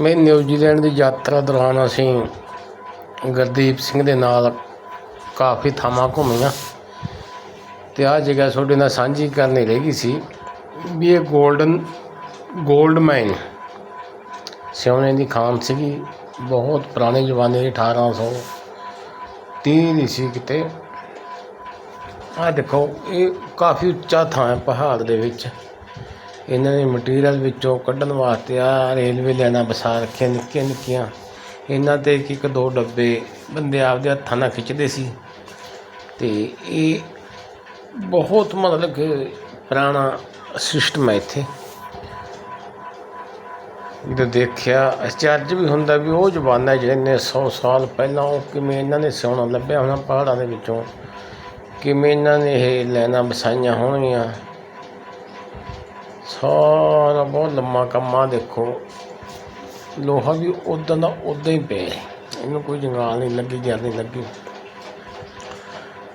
ਮੈਂ ਨਿਊਜ਼ੀਲੈਂਡ ਦੀ ਯਾਤਰਾ ਦੌਰਾਨ ਅਸੀਂ ਗੁਰਦੀਪ ਸਿੰਘ ਦੇ ਨਾਲ ਕਾਫੀ ਥਾਵਾਂ ਘੁੰਮੀਆਂ। ਅਤੇ ਆਹ ਜਗ੍ਹਾ ਤੁਹਾਡੇ ਨਾਲ ਸਾਂਝੀ ਕਰਨੀ ਰਹਿ ਗਈ ਸੀ ਵੀ ਇਹ 골ਡਨ 골ਡ ਮਾਈਨ। ਸੋਨੇ ਦੀ ਖਾਮ ਸੀਗੀ, ਬਹੁਤ ਪੁਰਾਣੇ ਜ਼ਮਾਨੇ ਦੀ 1830 ਦੀ ਸੀ ਕਿਤੇ। ਆਹ ਦੇਖੋ, ਇਹ ਕਾਫੀ ਉੱਚਾ ਥਾਂ ਹੈ ਪਹਾੜ ਦੇ ਵਿੱਚ। ਇਹਨਾਂ ਨੇ ਮਟੀਰੀਅਲ ਵਿੱਚੋਂ ਕੱਢਣ ਵਾਸਤੇ ਆ ਰੇਲਵੇ ਲਾਈਨਾਂ ਵਸਾ ਰੱਖੀਆਂ, ਨਿੱਕੀਆਂ ਨਿੱਕੀਆਂ। ਇਹਨਾਂ ਤੇ ਇੱਕ ਇੱਕ, ਦੋ ਡੱਬੇ ਬੰਦੇ ਆਪਦੇ ਹੱਥਾਂ ਨਾਲ ਖਿੱਚਦੇ ਸੀ। ਤੇ ਇਹ ਬਹੁਤ ਮਤਲਬ ਕਿ ਪੁਰਾਣਾ ਸਿਸਟਮ ਹੈ ਇੱਥੇ। ਜਦੋਂ ਦੇਖਿਆ ਅਚਰਜ ਵੀ ਹੁੰਦਾ ਵੀ ਉਹ ਜ਼ਮਾਨਾ ਜਿਹੜੇ ਨੇ 100 ਸਾਲ ਪਹਿਲਾਂ ਉਹ ਕਿਵੇਂ ਇਹਨਾਂ ਨੇ ਸੋਨਾ ਲੱਭਿਆ ਹੋਣਾ ਪਹਾੜਾਂ ਦੇ ਵਿੱਚੋਂ। ਕਿਵੇਂ ਇਹਨਾਂ ਨੇ ਇਹ ਲਾਈਨਾਂ ਵਸਾਈਆਂ ਹੋਣਗੀਆਂ। ਸਾਰਾ ਬਹੁਤ ਲੰਮਾ ਕੰਮਾ ਦੇਖੋ। ਲੋਹਾ ਵੀ ਉਦਾਂ ਦਾ ਉਦਾਂ ਹੀ ਪਿਆ। ਇਹਨੂੰ ਕੋਈ ਜੰਗਾਲ ਨਹੀਂ ਲੱਗੀ ਜਰ ਨਹੀਂ ਲੱਗੀ।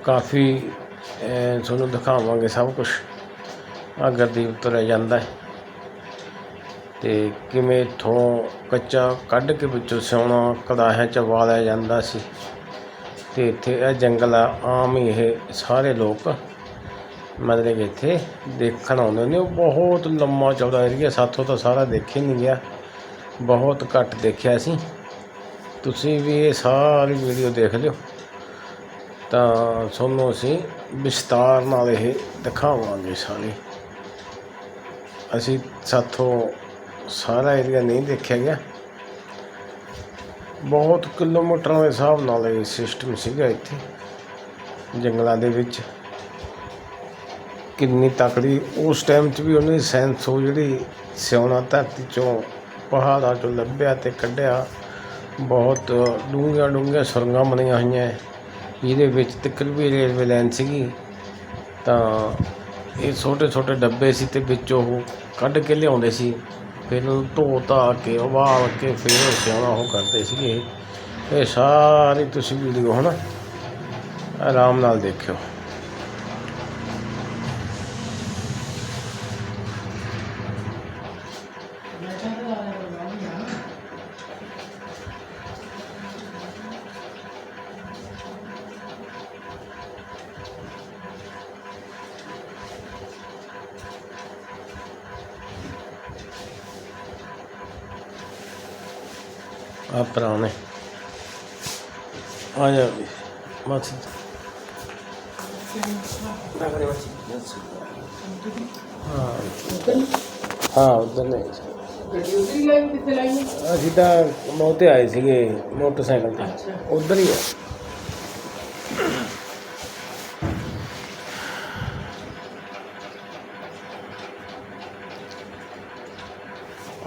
ਕਾਫੀ ਤੁਹਾਨੂੰ ਦਿਖਾਵਾਂਗੇ ਸਭ ਕੁਝ ਆ ਗਰਦੀ ਉਤਰਿਆ ਜਾਂਦਾ ਹੈ। ਤੇ ਕਿਵੇਂ ਇੱਥੋਂ ਕੱਚਾ ਕੱਢ ਕੇ ਵਿੱਚੋਂ ਸਿਉਣਾ ਕੜਾਹਿਆਂ ਚ ਵਾਲਿਆ ਜਾਂਦਾ ਸੀ। ਤੇ ਇੱਥੇ ਇਹ ਜੰਗਲ ਆ, ਆਮ ਹੀ ਇਹ ਸਾਰੇ ਲੋਕ ਮਤਲਬ ਕਿ ਇੱਥੇ ਦੇਖਣ ਆਉਂਦੇ ਨੇ। ਉਹ ਬਹੁਤ ਲੰਮਾ ਚੌੜਾ ਏਰੀਆ ਸਾਥੋਂ ਤਾਂ ਸਾਰਾ ਦੇਖੇ ਨਹੀਂ ਗਿਆ। ਬਹੁਤ ਘੱਟ ਦੇਖਿਆ ਸੀ ਤੁਸੀਂ ਵੀ ਇਹ ਸਾਰੀ ਵੀਡੀਓ ਦੇਖ ਲਿਓ। ਤਾਂ ਤੁਹਾਨੂੰ ਅਸੀਂ ਵਿਸਤਾਰ ਨਾਲ ਇਹ ਦਿਖਾਵਾਂਗੇ ਸਾਰੇ। ਅਸੀਂ ਸਾਥੋਂ ਸਾਰਾ ਏਰੀਆ ਨਹੀਂ ਦੇਖਿਆ ਗਿਆ। ਬਹੁਤ ਕਿਲੋਮੀਟਰਾਂ ਦੇ ਹਿਸਾਬ ਨਾਲ ਇਹ ਸਿਸਟਮ ਸੀਗਾ ਇੱਥੇ, ਜੰਗਲਾਂ ਦੇ ਵਿੱਚ। ਕਿੰਨੀ ਤਕੜੀ, ਉਸ ਟਾਈਮ 'ਚ ਵੀ ਉਹਨੇ ਸੈਂਸ ਉਹ ਜਿਹੜੀ ਸਿਉਣਾ ਧਰਤੀ ਚੋਂ ਪਹਾੜਾਂ ਚੋਂ ਲੱਭਿਆ ਤੇ ਕੱਢਿਆ। ਬਹੁਤ ਡੂੰਘੀਆਂ ਡੂੰਘੀਆਂ ਸੁਰੰਗਾਂ ਬਣੀਆਂ ਹੋਈਆਂ। ਜਿਹਦੇ ਵਿੱਚ ਤੱਕ ਵੀ ਰੇਲਵੇ ਲਾਈਨ ਸੀਗੀ, ਤਾਂ ਇਹ ਛੋਟੇ ਛੋਟੇ ਡੱਬੇ ਸੀ ਤੇ ਵਿੱਚ ਉਹ ਕੱਢ ਕੇ ਲਿਆਉਂਦੇ ਸੀ। ਫਿਰ ਉਹਨੂੰ ਧੋ ਧਾ ਕੇ, ਉਬਾਲ ਕੇ ਫਿਰ ਉਹ ਸਿਉਣਾ ਉਹ ਕਰਦੇ ਸੀਗੇ। ਇਹ ਸਾਰੀ ਤੁਸੀਂ ਵੀਡੀਓ ਹਨਾ, ਆਰਾਮ ਨਾਲ ਦੇਖਿਓ। ਆ ਪੁਰਾਣੇ ਆ ਜਾ ਵੀ ਮਾਸੀ ਹਾਂ ਹਾਂ ਉਧਰ ਨਹੀਂ ਗੱਡੀ ਉਧਰ ਹੀ ਲਾਈ ਕਿੱਥੇ ਲਾਈ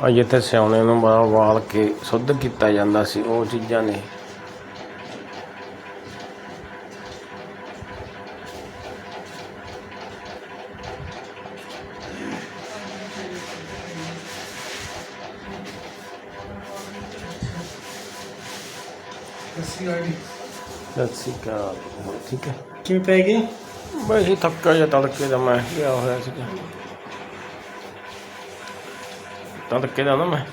ਆ ਜਿੱਥੇ ਸਿਆਉਣੇ ਨੂੰ ਬੜਾ ਵਾਲ ਕੇ ਸੁੱਧ ਕੀਤਾ ਜਾਂਦਾ ਸੀ ਉਹ ਚੀਜ਼ਾਂ ਨੇ। ਸ਼੍ਰੀ ਅਕਾਲ। ਠੀਕ ਹੈ। ਕਿਵੇਂ ਪੈ ਗਈ ਬਸ ਇਹ ਥੱਕਾ ਜਿਹਾ ਤੜਕੇ ਦਾ ਮੈਂ ਗਿਆ ਹੋਇਆ ਸੀਗਾ। ਤੜਕੇ ਦਾ ਨਾ ਮੈਂ